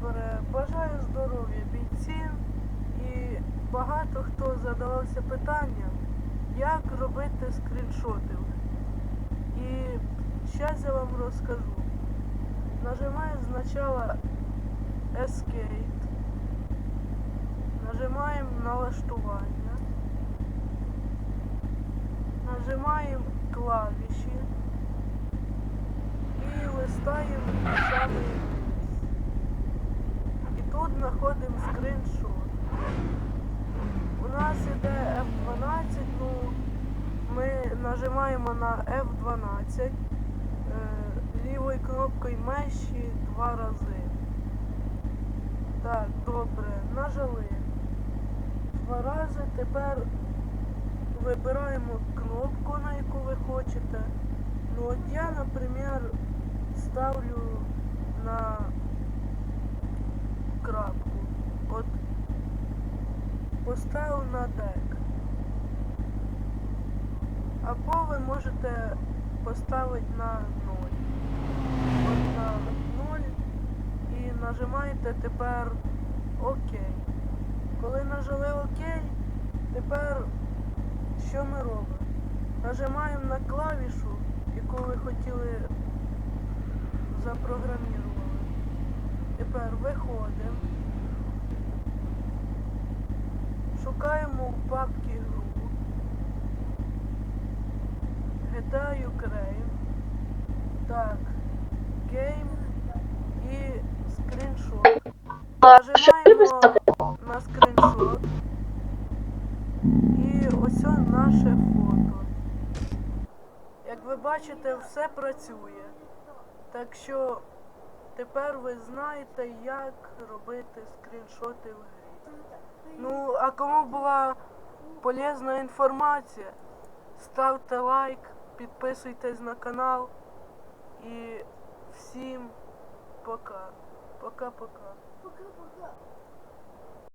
добре. Бажаю здоров'я бійців. І багато хто задавався питанням, як робити скріншоти. І зараз я вам розкажу. Нажимаємо спочатку Escape. Нажимаємо налаштування. Нажимаємо клавіші і листаємо самий вниз. І тут знаходимо скріншот. У нас іде F12, ну ми нажимаємо на F12 е, лівою кнопкою миші два рази. Так, добре, нажали. Два рази. Тепер вибираємо кнопку, на яку ви хочете. Ну от я, наприклад, ставлю на крапку. От поставив на дек. Або ви можете поставити на 0. От на 0 і нажимаєте тепер ОК. Коли нажали ОК, тепер що ми робимо? Нажимаємо на клавішу, яку ви хотіли запрограмірували. Тепер виходимо. Шукаємо в папці GTA Ukraine. Так. Game і скріншот. Нажимаємо на скріншот. І ось наше фото. Як ви бачите, все працює. Так що тепер ви знаєте, як робити скріншоти в грі. Ну, а кому була полезна інформація, ставте лайк, підписуйтесь на канал і всім пока. Пока-пока. Пока-пока.